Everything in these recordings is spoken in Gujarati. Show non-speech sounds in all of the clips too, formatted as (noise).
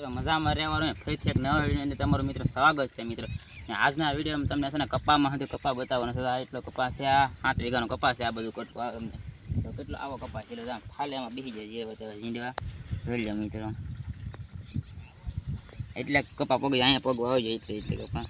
મિત્રો, મજામાં રહેવાનું ફરીથી એક નવા વીડિયો તમારું મિત્રો સ્વાગત છે, મિત્રો. આજના વિડીયોમાં તમને છે ને કપામાં હતું કપા બતાવવાનો છે. એટલો કપાસ છે, આ સાત વીઘાનો કપાસ છે, આ બધું કટકો તમને કેટલો આવો કપાસ છે ખાલી આમાં બેસી જાય જે બધા ઝીંડવા. જોઈ મિત્રો. એટલે કપા પગ અહીંયા પગ વાવી જાય એટલે એટલે કપા.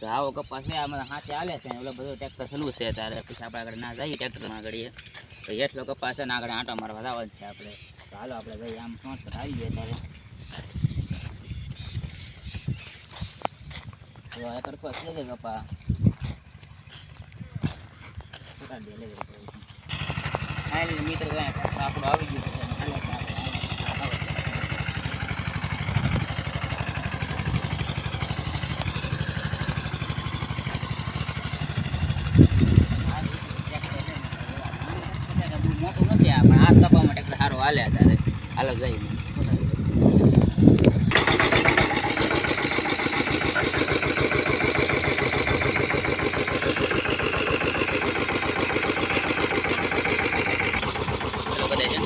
તો આવો કપાસ છે, આમાં હાથે હાલે છે એટલે બધું ટ્રેક્ટર ચલવું છે તારે. પછી આપણે આગળ ના જઈએ ટ્રેક્ટરમાં આગળ તો એટલો કપાસ છે ને આગળ આંટો મારવા જવાનું છે આપણે. હાલો આપણે ભાઈ આમ ટ્રાન્સફર આવી જાય ત્યારે આ કપાસ છે કે કપા ઉતારી દે, લઈ લે. હા, એટલે મીટર જાય આપણું આવી ગયું છે હાલો તો આપણે આવો. મોટું નથી આ પણ આ કપા માટે સારું હાલે અત્યારે હાલો જઈએ ચલો બધા છે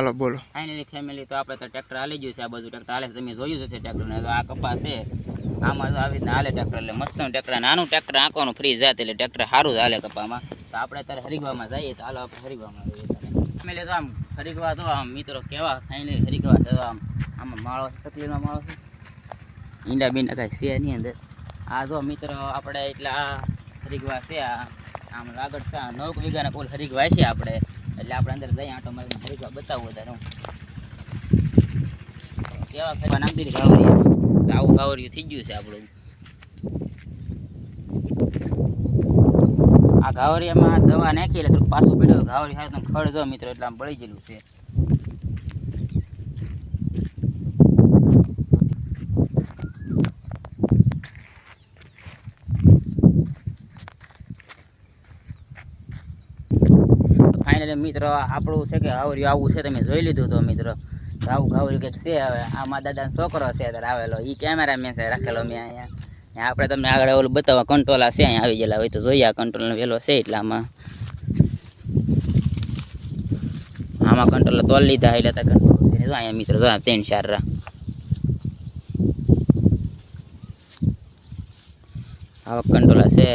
હાલો, બોલો. ફાઇનલી ફેમિલી તો આપણે તો ટ્રેક્ટર હાલી ગયું છે આ બધું ટ્રેક્ટર હાલે છે, તમે જોયું છે ટ્રેક્ટરને તો આ કપાસ છે. આમાં તો આવી રીતના હાલે ટ્રેક્ટર એટલે મસ્ત ટ્રેક્ટર નાનું ટ્રેક્ટર આંકવાનું ફ્રી જાત એટલે ટ્રેક્ટર સારું જ હાલે કપામાં. તો આપણે અત્યારે હરિગવામાં જઈએ હાલો, આપણે હરિગવામાં જઈએ ફેમિલી તો આમ હરિગવા તો આમ મિત્રો કેવા? ફાઇનલી હરિગવા તો આમ આમાં માળો છે સકલીનો માળો છે. ઈંડા બીંડા કાંઈ છે નહીં અંદર. આ જો મિત્રો આપણે એટલે આ હરિગવા છે, આ આમ આગળ નવ વીઘાના કુલ હરિગવા છે આપણે. એટલે આપણે અંદર જઈએ આટો મારીને હરિગવા બતાવવું વધારે કેવા ખરી? નાખી દીધી આવું ઘાવરિયું થઈ ગયું છે આપણું. આ ઘાવરિયામાં દવા નાખી એટલે પાછું પીડ્યું. ઘાવરી સારું તમે ખડ જો મિત્રો એટલે આમ બળી ગયેલું છે. ફાઇનલી મિત્રો, આપણું છે કે ઘાવરિયું આવું છે, તમે જોઈ લીધું તો મિત્રો. તો આવું ઘાવરિયું કંઈક છે હવે. આ મારા દાદાનો છોકરો છે ત્યારે આવેલો. એ કેમેરામેન છે, રાખેલો મેં અહીંયા. આપણે તમને આગળ ઓલું બતાવવા કંટ્રોલા છે, અહીંયા આવી ગયેલા હોય તો જોઈએ આ કંટ્રોલનો વેલો છે એટલામાં આમાં. કંટ્રોલ તોલ લીધા એટલે તો કંટ્રોલ છે. જો અહીંયા મિત્રો, જો ત્રણ ચાર રા. આવા કંટ્રોલા છે.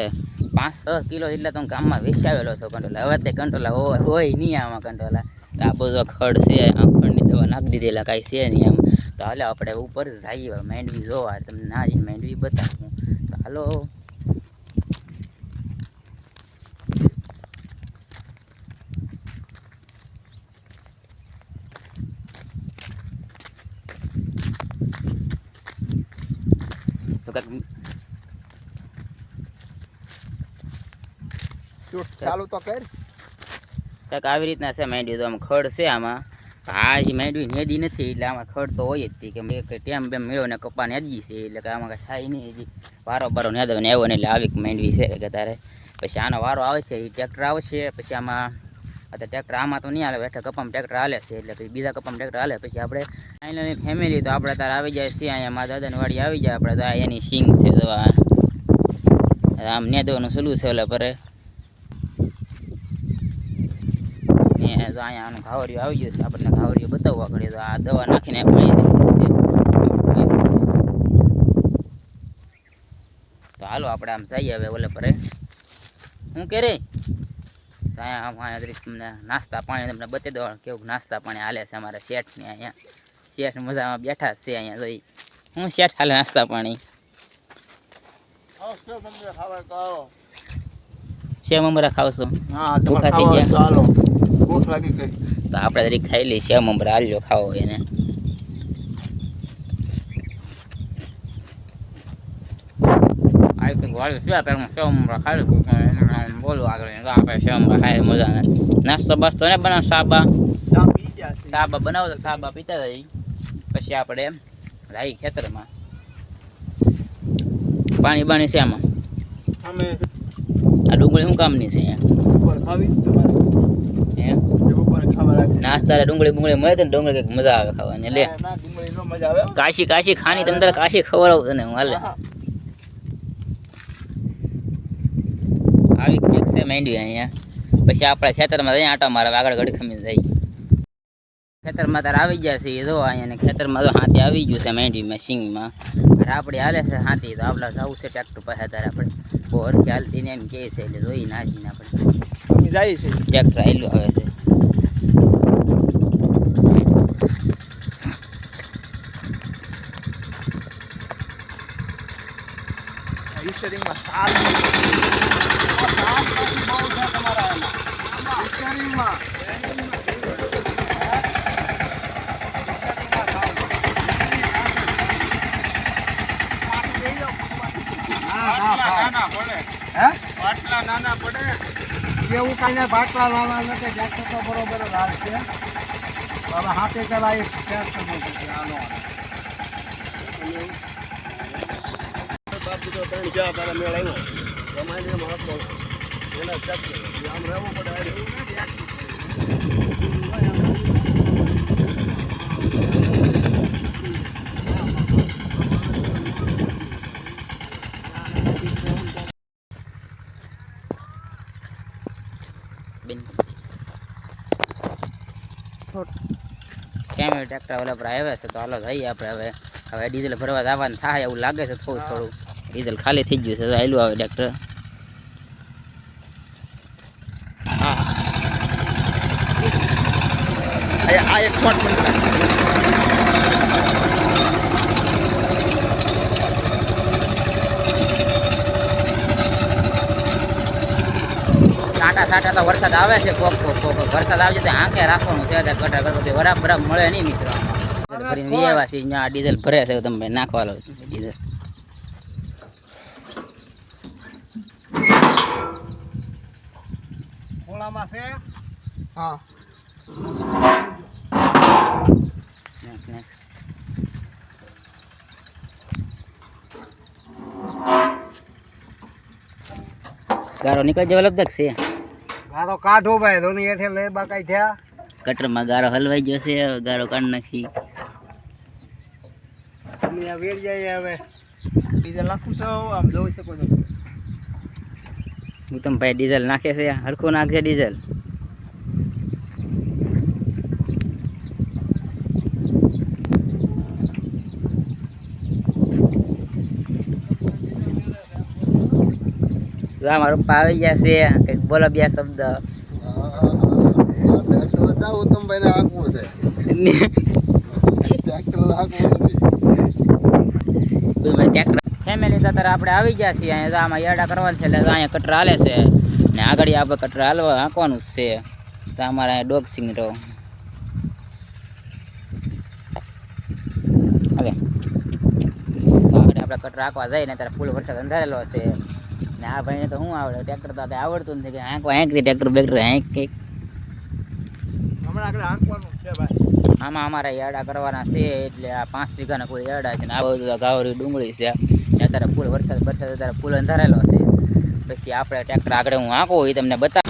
પાંચ છ કિલો એટલે તો ગામમાં વેચાવેલો છો કંટોલા હવે તે કંટોલા હોય નહીં આમાં કંટોલા આ બધો ખડ છે, આ ખડની દવા નાખી દીધેલા, કાંઈ છે નહીં આમ. તો હાલો આપણે ઉપર જઈએ, માંડવી જોવા. તમને ના જઈને માંડવી બતાવું. તો હાલો તો કંઈક શૂટ ચાલુ તો કર. કંઈક આવી રીતના છે માંડવી તો આમ ખડ છે આમાં. હા જે માંડવી નેદી નથી એટલે આમાં ખડ તો હોય જ તે કે મેં ટેમ બેમ મેળો ને કપા નેદી છે એટલે કે આમાં કાંઈ થાય નહીં હજી. વારો બારો નેદવ ને આવ્યો ને એટલે આવી માંડવી છે કે તારે. પછી આનો વારો આવશે એ ટ્રેક્ટર આવશે પછી આમાં અત્યારે ટ્રેક્ટર આમાં તો નહીં હાલે બેઠા કપામાં ટ્રેક્ટર હાલે છે એટલે પછી બીજા કપામાં ટ્રેક્ટર હાલે પછી આપણે ફાઇનલી ફેમિલી તો આપણે તારે આવી જાય છે અહીંયા મારા દાદાની વાડી આવી જાય આપણે તો એની સિંગ છે તો આમ નેદવાનું સલું છે એટલે પરે ને જો અહીંયા આનું ઘાવરિયું આવી ગયું છે. આપણને ઘાવરિયું બતાવવા પડે. તો આ દવા નાખીને પાણી તો હાલો આપણે આમ જઈએ હવે ઓલે પરે. હું કે રે? અહીંયા આમ અહીંયા તમને નાસ્તા પાણી તમને બતાવી દો કેવું નાસ્તા પાણી હાલે છે અમારા શેઠને અહીંયા. શેઠ મજામાં બેઠા છે અહીંયા જોઈ. હું શેઠ હાલે નાસ્તા પાણી? સેવ અમરા ખાવશો? હા ભૂખા થઈ ગયા? ભૂખ લાગી ગઈ. તો આપણે તરીકે ખાઈ લઈએ સેવ મમરા હાલજો ખાવો એને. નાસ્તો બાસ્તો ને બનાવ સાબા? પી સાબા બનાવો તો સાબા પીતા જઈ પછી આપણે લાવી ખેતરમાં. પાણી બાણી છે આમાં? આ ડુંગળી શું કામની છે અહીંયા? નાસ્તા ડુંગળી ડુંગળી મળે તો ને ડુંગળી કંઈક મજા આવે ખાવાની લે. કાશી કાશી ખાની તમે તારે કાશી ખવડાવું તને હું હાલે. આવી કંઈક છે માંડવી અહીંયા. પછી આપણે ખેતરમાં જઈએ આટા મારા આગળ ઘડી ખમી જાય. ખેતરમાં તારે આવી ગયા છે જો અહીંયા ને ખેતરમાં તો હાથી આવી ગયું છે માંડવીમાં સિંગમાં અરે આપણે હાલે છે હાથી તો આપણે જવું છે ટ્રેક્ટર પાસે તારે આપણે. બહુ હરખી હાલતી ને એમ કહે છે એટલે જોઈ નાખીને આપણે. જાય છે. ટ્રેક્ટર આવેલું આવે છે રિક્ષરિંગમાં સાલ આ સાલ નથી બહુ છે તમારા એમાં. રિક્ષરિંગમાં. હે? એવું કાંઈ નહીં, બાટલા નાના નથી, ટ્રેક્ટર તો બરોબર જ હાલ છે. હવે હાથે ચલાવી ટ્રેક્ટર પછી આનો. બાપ દીકરો ત્રણ જ્યાં તારા મેળ આવ્યો લો. એના ટ્રેક્ટર. આમ રહેવું પડે કેમ ટ્રેક્ટર ઓલા પર આવ્યા છે? તો હાલો જઈએ આપણે હવે. હવે ડીઝલ ભરવા જવાનું થાય એવું લાગે છે થોડું થોડું. ડીઝલ ખાલી થઈ ગયું છે. તો આયલું આવે ટ્રેક્ટર હા. આ એક શોટ સાટા સાટા તો વરસાદ આવે છે કોક કોક કોક વરસાદ આવે છે તો આંખે રાખવાનું છે એટલે કટા કરતો વરાબ બરાબ મળે નહીં મિત્રો. ડીઝલ ભરીને અહીંયા ડીઝલ ભરે છે તમે નાખવા લો ડીઝલ. ખોળામાં છે? હા. ગારો નીકળી જવા લગભગ છે. ગારો કાઢો ભાઈ ધોની હેઠે લે બાકાઈ થયા. કટરમાં ગારો હલવાઈ ગયો છે ગારો કાઢ નાખી. તમે આ વેર જાય હવે. ડીઝલ નાખું છો આમ જોઈ શકો છો. હું તમે ભાઈ ડીઝલ નાખે છે હરખું નાખશે ડીઝલ. જો આ મારા આવી ગયા છે કંઈક બોલો બે શબ્દ ફેમિલી (laughs) તો અત્યારે આપણે આવી ગયા છીએ અહીંયા આમાં યાડા કરવાનું છે એટલે અહીંયા કટર હાલે છે. ને આગળ આપણે કટર હાલવા હાંકવાનું છે. તો અમારે ડોગ સિંગ રહો હવે આગળ આપણે કટર હાંકવા જઈએ ને ત્યારે ફૂલ વરસાદ અંધારેલો છે. ને આ ભાઈને તો શું આવડે? ટ્રેક્ટર તો આવડતું નથી કે આંક હાંકતી ટ્રેક્ટર બેક્ટર આંક કંઈક. આમાં અમારે યાડા કરવાના છે એટલે આ પાંચ વીઘાના કોઈ યાડા છે ને આ બધું ગાવરી ડુંગળી છે. અત્યારે ફૂલ વરસાદ વરસાદ અત્યારે ફૂલ અંધારેલો છે. પછી આપણે ટ્રેક્ટર આગળ હું આંકું એ તમને બતા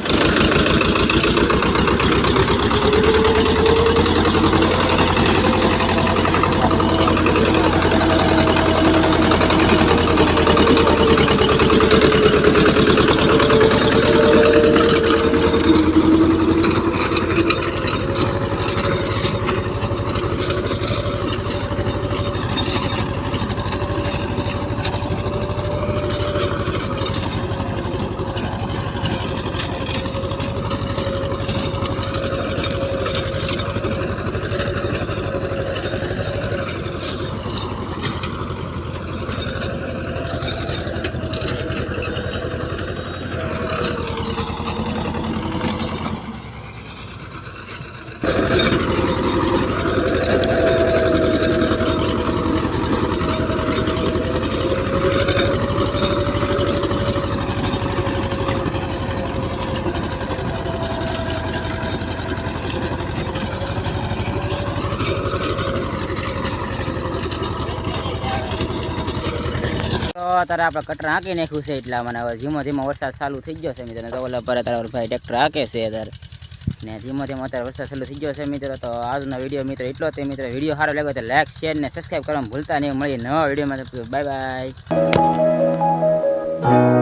અત્યારે આપણે કટર હાંકી નાખ્યું છે એટલા મને હવે ધીમો ધીમો વરસાદ ચાલુ થઈ ગયો છે મિત્રો. તો ઓલા પર અત્યારે ભાઈ ટ્રેક્ટર હાંકે છે અત્યારે. ને ધીમો ધીમો અત્યારે વરસાદ ચાલુ થઈ ગયો છે મિત્રો. તો આજનો વીડિયો મિત્રો એટલો તે મિત્રો. વીડિયો સારો લાગ્યો તો લાઈક શેર ને સબસ્ક્રાઈબ કરવાનું ભૂલતા નહીં. મળી નવા વિડીયોમાં. Bye bye